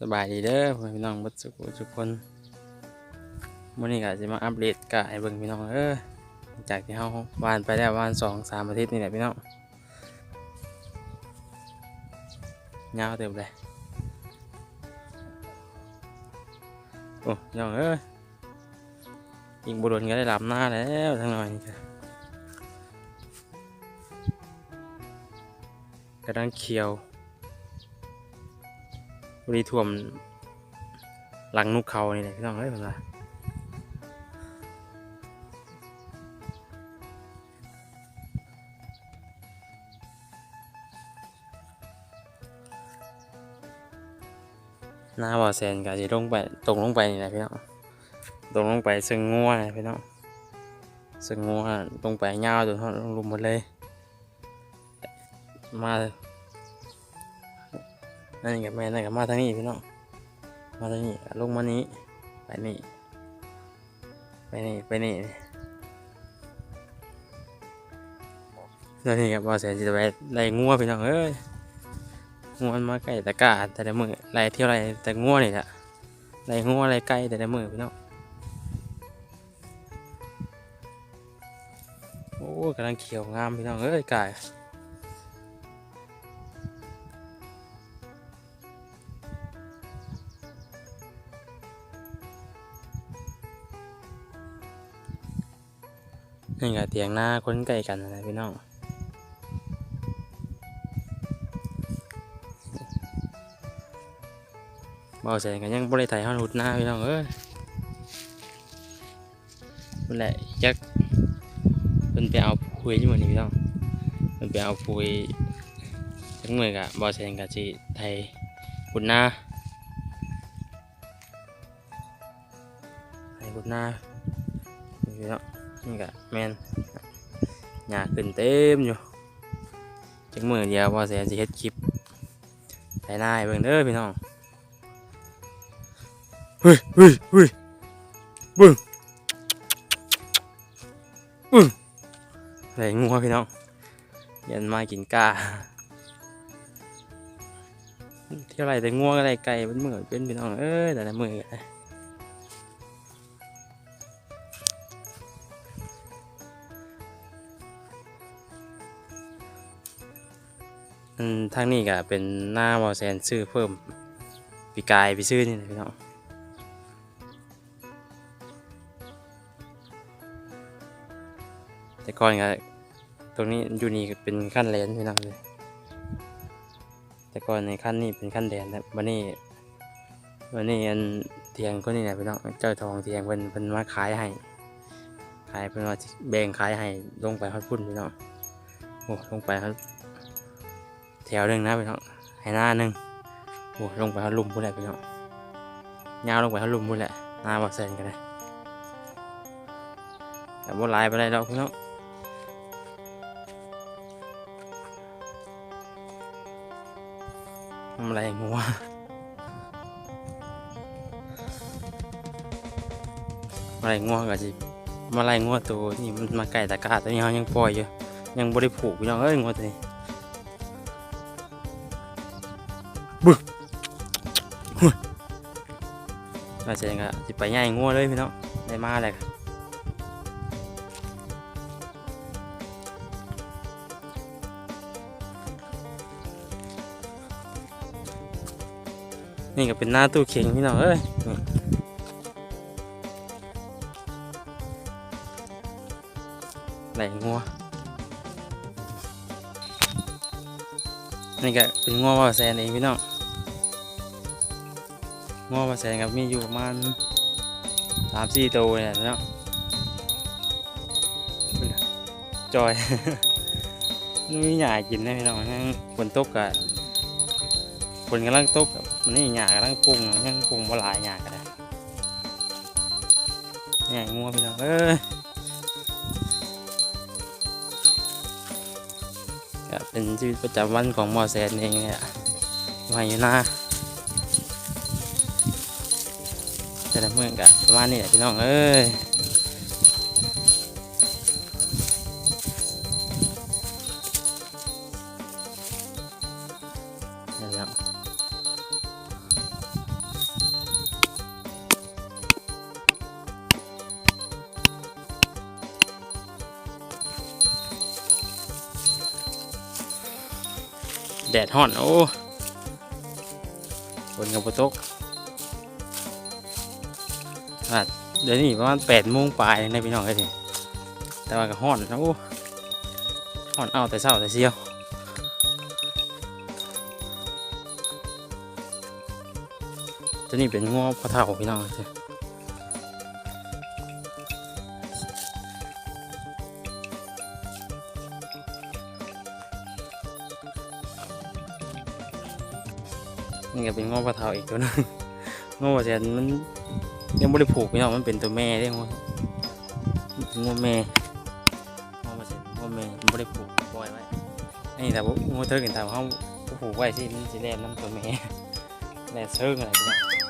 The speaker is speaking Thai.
สบายดีเด้อพี่น้องบัดสุขทุกคนมื้อนี้ก็สิมาอัปเดตกะให้เบิ่งพี่น้องเออจากที่เฮาวานไปแล้ววานสองสามอาทิตย์นี่แหละพี่น้องยาวเต็มเลยโอ้พี่น้องเอ้ยยิงบุรุษก็ได้หลับหน้าแล้วทั้งหน่อยกระดังเขียว บริท่วมหลังนุกเขานี่แหละพี่น้องเอ้ยผมว่าหน้าบ่อแซนก็จะลงไปตรงลงไปนี่แหละพี่น้องตรงลงไปซึ่งงัวนะพี่น้องซึ่งงัวตรงไปยาวจนทอดลงหลุมหมดเลยมา นั่นกับแม่นั่นกับมาทางนี้พี่น้องมาทางนี้ลงมานี้ไปนี่ไปนี่ไปนี่แล้วนี่กับว่าแสนจะไปไล่งัวพี่น้องเอ้ยงัวมาใกล้ตะกร้าแต่ละมือไล่เที่ยวไล่แต่งัวนี่แหละไล่งัวไล่ไก่แต่ละมือพี่น้องโอ้กำลังเขียวงามพี่น้องเอ้ยไก่ นี่ก็เตียงหน้าคนใกล้กันนะพี่น้องเบาแสงกันยังบริไทยฮอนหุดหน้าพี่น้องเอ้ยนั่นแหละยักเป็นไปเอาปุ๋ยที่มือนี่พี่น้องเป็นไปเอาปุ๋ยทั้งมือกะเบาแสงกับจีไทยหุดหน้าไทยหุดหน้านี่พี่น้อง นี่ก็แมนหยาขึ้นเต็มอยู่จักมือเดียวพอแสนสิเฮ็ดคลิปไปหน้าให้เบิ่งเด้อพี่น้องเฮ้ยเฮ้ยเฮ้ยเบิ่งเบิ่งไหลงัวพี่น้องยันมากินกาเที่ยวไรแต่งัวก็ไรไก่เป็นมือเป็นพี่น้องเอ้ยแต่ละมือ อืมทางนี้ก็เป็นหน้าวอลแซนซื้อเพิ่มปีกายไปซื้อนี่นะพี่น้องแต่ก่อนก็ตรงนี้อยู่นี่เป็นขั้นแลนพี่น้องเลยแต่ก่อนในขั้นนี้เป็นขั้นแดนนะวันนี้วันนี้อันเทียงคนนี้นะพี่น้องเจ้าทองเทียงเป็นเป็นมาขายให้ขายเป็นว่าแบ่งขายให้ลงไปฮอดพุ่นพี่น้องโอ้ลงไปฮอด วหนึ่งนะพี่น้องให้หน้าหนึ่งโอ้ลงไปเขาลุ่มพูดแหละพี่น้องยาวลงไปเขาลุ่มพูดแหละหน้าบอเซนกันเลยแต่โบลายไปได้แล้วพี่น้องทำอะไรงัวมาไรงัวก็จิมาไรงัวตัวนี่มันมาไก่ตะกาตัวนี้เขายังปล่อยอยู่ยังบริผูกพี่น้องเอ้ยงัวตัวนี้ เราจะยังไงจะไปย่ายงัวเลยพี่น้องได้มาเลยนี่ก็เป็นหน้าตู้เข็งพี่น้องเอ้ยนี่ไหลงัว นี่ก็เป็นงัวว่าแซนเองพี่น้อง งอมาแสนกับมีอยู่ประมาณสามสี่ตัวเนี่ยเนาะจอยมีหยากินได้พี่น้องยังฝนตกอะฝนกำลังตกมันนี่หยากำลังปรุงอะยังปรุงมาหลายหยากันเลยหยางัวพี่น้องเอ้ยก็เป็นชีวิตประจำวันของหมอแสนเองเนี่ยมาอยู่หน้า แต่ละเมืองก็ประมาณนี้แหละพี่น้องเอ้ยแดดห่อน โอ้ฝนกับโปตก อะเดี๋ยวนี้ประมาณแปดโมงปลายในพี่น้องเลยทีแต่ว่าก็ฮ้อนนะโอ้ฮ้อนเอาแต่เช้าแต่เชียวตัวนี้เป็นง้อพอเท่าพี่น้องเลยนี่ก็เป็นง้อปลาเทาอีกตัวนึงง้อปลาแสนมัน ยังไม่ได้ผูกพี่น้องมันเป็นตัวแม่ได้ง้อมันเป็นง้อแม่ง้อมาเสนง้อแม่มันไม่ได้ผูกปล่อยไว้นี่แต่ว่าง้อเธอเห็นทำเขาผูกไว้ที่นี่จะแล่นน้ำตัวแม่แล่นเชิงอะไรพี่น้อง